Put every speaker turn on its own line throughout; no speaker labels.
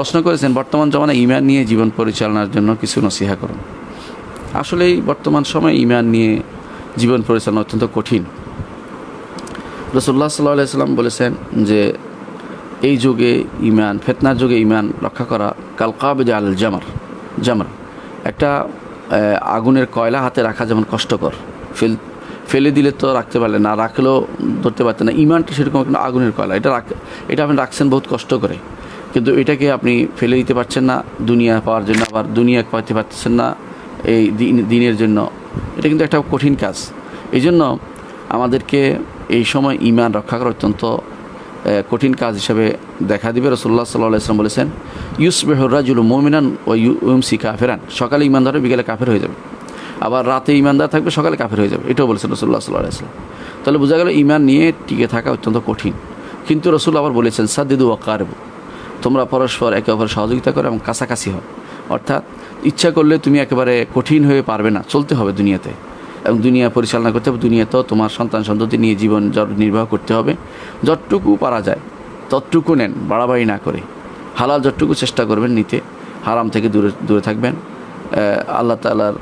প্রশ্ন করেছেন, বর্তমান জমানায় ইমান নিয়ে জীবন পরিচালনার জন্য কিছু নসিহা করুন। আসলেই বর্তমান সময়ে ইমান নিয়ে জীবন পরিচালনা অত্যন্ত কঠিন। রসুল্লাহ সাল্লাহ সাল্লাম বলেছেন যে, এই যুগে ইমান, ফেতনার যুগে ইমান রক্ষা করা কালকাবেদ আল জামার জামার। একটা আগুনের কয়লা হাতে রাখা যেমন কষ্টকর। ফেল, ফেলে দিলে তো রাখতে পারলে না, রাখলেও ধরতে পারতেন না। ইমানটা সেরকম একটা আগুনের কয়লা। এটা রাখ, এটা আপনি রাখছেন বহুত কষ্ট করে। কিন্তু এটাকে আপনি ফেলে দিতে পারছেন না দুনিয়া পাওয়ার জন্য আবার দুনিয়া পাইতে পারতেছেন না এই দিন দিনের জন্য। এটা কিন্তু একটা কঠিন কাজ। এই জন্য আমাদেরকে এই সময় ইমান রক্ষা করা অত্যন্ত কঠিন কাজ হিসেবে দেখা দিবে। রসুল্লাহ সাল্লাহ ইসলাম বলেছেন ইউস বেহরাজুল মোমিনান ও ইউমসি কাফেরান। সকালে ইমানদার হবে, বিকেলে কাফের হয়ে যাবে। আবার রাতে ইমানদার থাকবে সকালে কাফের হয়ে যাবে। এটাও বলেছেন রসুল্লাহ সাল্লাহ ইসলাম তাহলে বোঝা গেল ইমান নিয়ে টিকে থাকা অত্যন্ত কঠিন। কিন্তু রসুল আবার বলেছেন সাদ্দিদু ওয়াকারবু তোমরা পরস্পর একে অপরের সহযোগিতা করো এবং কাছাকাছি হও। অর্থাৎ ইচ্ছা করলে তুমি একেবারে কঠিন হয়ে পারবে না, চলতে হবে দুনিয়াতে। এবং দুনিয়া পরিচালনা করতে হবে দুনিয়াতেও তোমার সন্তান সন্ততি নিয়ে জীবন নির্বাহ করতে হবে। যতটুকু পারা যায়, ততটুকু নেন, বাড়াবাড়ি না করে। হালাল যতটুকু চেষ্টা করবেন নিতে, হারাম থেকে দূরে দূরে থাকবেন। আল্লাহ তালার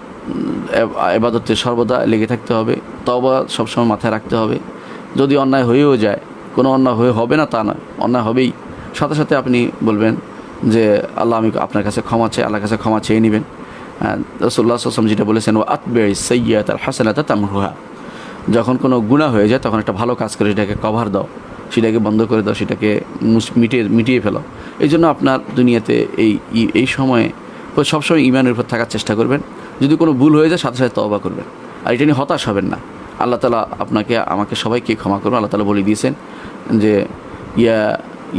এবাদতে সর্বদা লেগে থাকতে হবে তবা সবসময় মাথায় রাখতে হবে। যদি অন্যায় হয়েও যায়, কোনো অন্যায় হয়ে হবে না তা নয়, অন্যায় হবেই। সাথে সাথে আপনি বলবেন যে আল্লাহ আমি আপনার কাছে ক্ষমা চাই, আল্লাহর কাছে ক্ষমা চেয়ে নেবেন। রসুল্লাহ আসলাম যেটা বলেছেন ও আতবে সৈয়াত আর হাসানাত তামরুহা যখন কোনো গুণা হয়ে যায়, তখন একটা ভালো কাজ করে সেটাকে কভার দাও, সেটাকে বন্ধ করে দাও, সেটাকে মিটিয়ে মিটিয়ে ফেলো। এই জন্য আপনার দুনিয়াতে এই এই সময়ে সবসময় ইমানের উপর থাকার চেষ্টা করবেন। যদি কোনো ভুল হয়ে যায়, সাথে সাথে তওবা করবেন। আর এটা নিয়ে হতাশ হবেন না। আল্লাহ তালা আপনাকে, আমাকে সবাইকে ক্ষমা করুন। আল্লাহ তালা বলে দিয়েছেন যে, ইয়া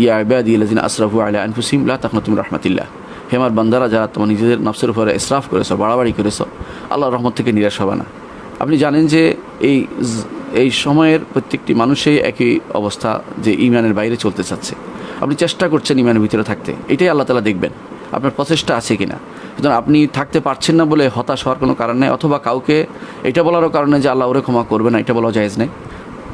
ইয়া ইবাদি লাজিন আসরাফু আলা আনফুসিম লা তখন তুমি রহমাতিল্লাহ। হেমার বান্দারা, যারা তোমার নিজেদের নফসের উপরে ইসরাফ করেছ, বাড়াবাড়ি করেছ, আল্লাহর রহমত থেকে নিরাশ হবে না। আপনি জানেন যে এই এই সময়ের প্রত্যেকটি মানুষই একই অবস্থা যে ইমানের বাইরে চলতে চাচ্ছে। আপনি চেষ্টা করছেন ইমানের ভিতরে থাকতে। এটাই আল্লাহ তালা দেখবেন, আপনার প্রচেষ্টা আছে কিনা। সুতরাং আপনি থাকতে পারছেন না বলে হতাশ হওয়ার কোনো কারণ নেই, অথবা কাউকে এটা বলারও কারণে যে আল্লাহ ওরে ক্ষমা করবে না, এটা বলা জায়েজ নেই।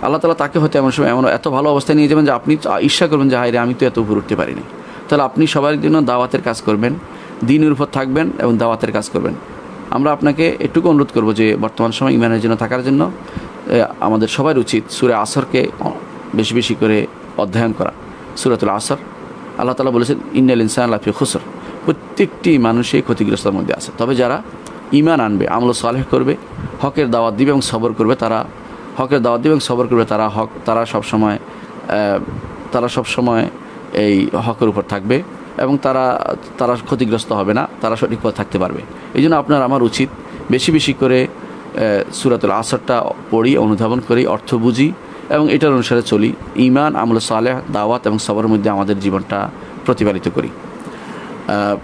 আল্লাহ তালা তাকে হয়তো এমন সময় এমন এত ভালো অবস্থায় নিয়ে যাবেন যে আপনি ঈর্ষা করবেন যে, হায় আমি তো এত উপরে উঠতে পারিনি। তাহলে আপনি সবার জন্য দাওয়াতের কাজ করবেন, দিনের উপর থাকবেন এবং দাওয়াতের কাজ করবেন। আমরা আপনাকে এটুকু অনুরোধ করব যে, বর্তমান সময় ইমানের জন্য থাকার জন্য আমাদের সবার উচিত সুরে আসরকে বেশি বেশি করে অধ্যয়ন করা। সুরাতুল আসর, আল্লাহ তালা বলেছেন, ইন্নাল ইনসান লাফি খুসর। প্রত্যেকটি মানুষই ক্ষতিগ্রস্তর মধ্যে আছে। তবে যারা ইমান আনবে, আমল সালেহ করবে, হকের দাওয়াত দিবে এবং সবর করবে, তারা হকের দাওয়াত দিবে এবং সবর করবে, তারা হক, তারা সবসময় তারা সবসময় এই হকের উপর থাকবে এবং তারা তারা ক্ষতিগ্রস্ত হবে না, তারা সঠিক পথে থাকতে পারবে। এই জন্য আপনার আমার উচিত বেশি বেশি করে সুরাতুল আসরটা পড়ি, অনুধাবন করি, অর্থ বুঝি এবং এটার অনুসারে চলি। ইমান আমল সালেহ, দাওয়াত এবং সবার মধ্যে আমাদের জীবনটা প্রতিপালিত করি।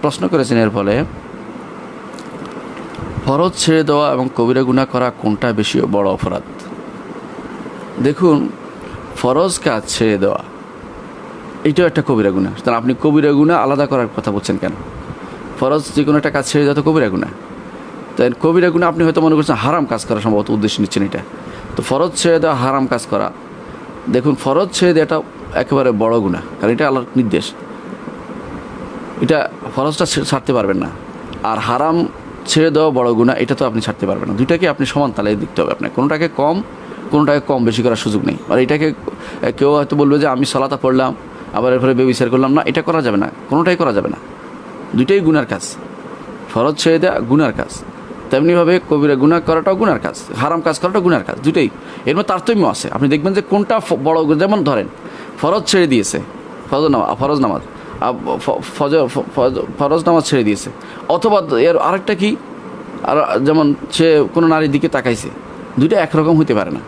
প্রশ্ন করেছেন এর ফলে, ফরজ ছেড়ে দেওয়া এবং কবিরা গুণা করা কোনটা বেশি বড় অপরাধ? দেখুন, ফরজ কাজ ছেড়ে দেওয়া, এটাও একটা কবিরা গুণা। সুতরাং আপনি কবিরা গুণা আলাদা করার কথা বলছেন কেন? ফরজ যে কোনো একটা কাজ ছেড়ে দেওয়া তো কবিরা গুণা। তাই কবিরা গুণা আপনি হয়তো মনে করছেন হারাম কাজ করা সম্ভবত উদ্দেশ্য নিচ্ছেন এটা। তো ফরজ ছেড়ে দেওয়া হারাম কাজ করা। দেখুন, ফরজ ছেড়ে দেওয়াটা একেবারে বড় গুণা, কারণ এটা আল্লাহর নির্দেশ। এটা ফরজটা ছাড়তে পারবেন না। আর হারাম ছেড়ে দেওয়া বড় গুণা, এটা তো আপনি ছাড়তে পারবেন না। দুইটাকে আপনি সমান তালে দেখতে হবে আপনার কোনোটাকে কম কোনোটাকে কম বেশি করার সুযোগ নেই। আর এটাকে কেউ হয়তো বলবে যে আমি সলাতা পড়লাম, আবার এরপরে বেবিচার করলাম, না, এটা করা যাবে না, কোনোটাই করা যাবে না। দুইটাই গুনার কাজ। ফরজ ছেড়ে দেওয়া গুনার কাজ। তেমনিভাবে কবিরা গুনাহ করাটাও গুনার কাজ। হারাম কাজ করাটাও গুনার কাজ দুটোই এর মধ্যে তারতম্য আছে। আপনি দেখবেন যে কোনটা বড় যেমন ধরেন, ফরজ ছেড়ে দিয়েছে, ফরজ নামাজ ফরজ নামাজ ফরজ নামাজ ছেড়ে দিয়েছে। অথবা এর আরেকটা কি? আর, যেমন সে কোনো নারীর দিকে তাকাইছে, দুইটা একরকম হতে পারে না।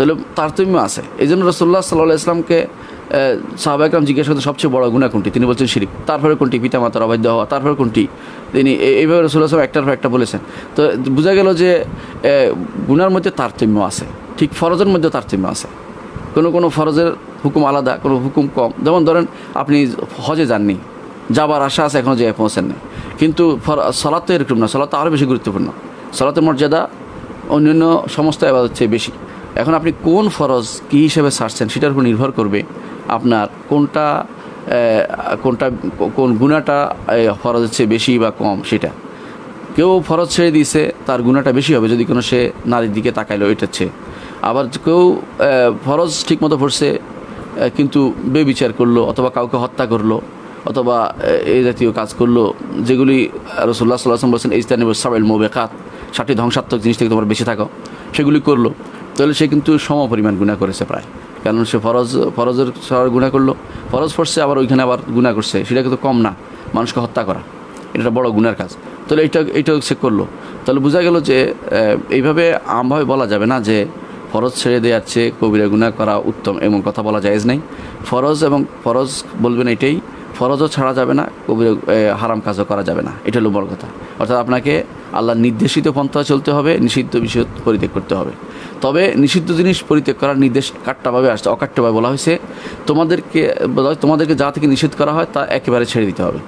তাহলে তারতম্য আছে। এই জন্য রসোল্লা সাল্লাহ ইসলামকে সাহাবা একরাম জিজ্ঞাসা করতে সবচেয়ে বড় গুণা কোনটি? তিনি বলছেন শিরিক। তারপরে কোনটি? পিতা মাতার অবাধ্য হওয়া। তারপরে কোনটি? তিনি এইভাবে রসুল্লাহ সাল্লাম একটার পর একটা বলেছেন। তো বোঝা গেল যে গুনার মধ্যে তারতম্য আছে। ঠিক ফরজের মধ্যে তারতম্য আছে। কোনো কোনো ফরজের হুকুম আলাদা, কোনো হুকুম কম। যেমন ধরেন, আপনি হজে যাননি, যাবার আশা আছে এখনও যেয়ে পৌঁছেন না কিন্তু সলাৎ তো এরকম না। সলাৎ তো আরও বেশি গুরুত্বপূর্ণ। সলাতের মর্যাদা অন্যান্য সমস্ত আবাদত হচ্ছে বেশি। এখন আপনি কোন ফরজ কী হিসেবে সারছেন সেটার উপর নির্ভর করবে আপনার কোনটা কোনটা, কোন গুণাটা ফরজের চেয়ে বেশি বা কম সেটা। কেউ ফরজ ছেড়ে দিয়েছে, তার গুণাটা বেশি হবে যদি কোনো সে নারীর দিকে তাকাইলো এটার চেয়ে। আবার কেউ ফরজ ঠিকমতো পড়ছে কিন্তু বেবিচার করল অথবা কাউকে হত্যা করল অথবা এই জাতীয় কাজ করল, যেগুলি রসুল্লাহ সাল্লাম বলছেন এই স্থানীয় সাবেল মোবেকাত ষাটটি ধ্বংসাত্মক জিনিস থেকে তোমার বেঁচে থাকো। সেগুলি করল। তাহলে সে কিন্তু সম পরিমাণ গুণা করেছে প্রায়। কারণ সে ফরজ, ফরজের সবার গুণা করল। ফরজ পড়ছে আবার ওইখানে আবার গুণা করছে। সেটা কিন্তু কম না। মানুষকে হত্যা করা। এটা বড় গুণের কাজ। তাহলে এইটা এইটাও সে করল। তাহলে বোঝা গেল যে এইভাবে আমভাবে বলা যাবে না যে, ফরজ ছেড়ে দেওয়ার চেয়ে কবিরা গুণা করা উত্তম এমন কথা বলা জায়েজ নেই। ফরজ এবং ফরজ বলবেন এটাই ফরজও ছাড়া যাবে না কবিরা হারাম কাজও করা যাবে না। এটা হলো বড় কথা। অর্থাৎ আপনাকে আল্লাহ নির্দেশিত পন্থা চলতে হবে, নিষিদ্ধ বিষয় পরিত্যাগ করতে হবে। তবে নিষিদ্ধ জিনিস পরিত্যাগ করার নির্দেশ কাট্টাভাবে আসছে অকাট্যভাবে বলা হয়েছে। তোমাদেরকে তোমাদেরকে যা থেকে নিষেধ করা হয় তা একেবারে ছেড়ে দিতে হবে।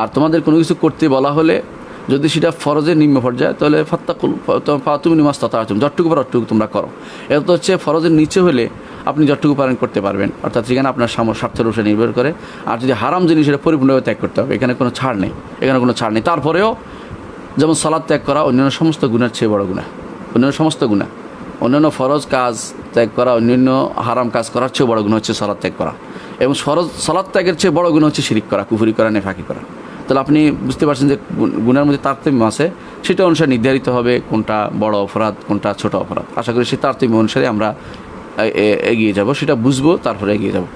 আর তোমাদের কোনো কিছু করতে বলা হলে, যদি সেটা ফরজের নিম্ন পর্যায়ে, তাহলে ফাত্তাকুল তুমি তথা যতটুকু পারো অতটুকু তোমরা করো। এটা তো হচ্ছে ফরজের নিচে হলে আপনি যতটুকু পারেন করতে পারবেন। অর্থাৎ সেখানে আপনার স্বার্থের উপরে নির্ভর করে। আর যদি হারাম জিনিস এটা পরিপূর্ণভাবে ত্যাগ করতে হবে। এখানে কোনো ছাড় নেই। এখানে কোনো ছাড় নেই। তারপরেও যেমন সালাদ ত্যাগ করা অন্যান্য সমস্ত গুণের চেয়ে বড় গুণা। অন্যান্য সমস্ত গুণা। অন্যান্য ফরজ কাজ ত্যাগ করা, অন্যান্য হারাম কাজ করার চেয়ে বড় গুণ হচ্ছে সালাদ ত্যাগ করা। এবং সরজ সালাদ ত্যাগের চেয়ে বড় গুণ হচ্ছে শিরিক করা, কুফুরি করা, নেফাকি করা। তাহলে আপনি বুঝতে পারছেন যে গুণ- গুণের মধ্যে তারতম্য আছে। সেটা অনুসারে নির্ধারিত হবে কোনটা বড় অপরাধ, কোনটা ছোট অপরাধ। আশা করি সেই তারতম্য অনুসারে আমরা এগিয়ে যাব সেটা বুঝব তারপরে এগিয়ে যাব।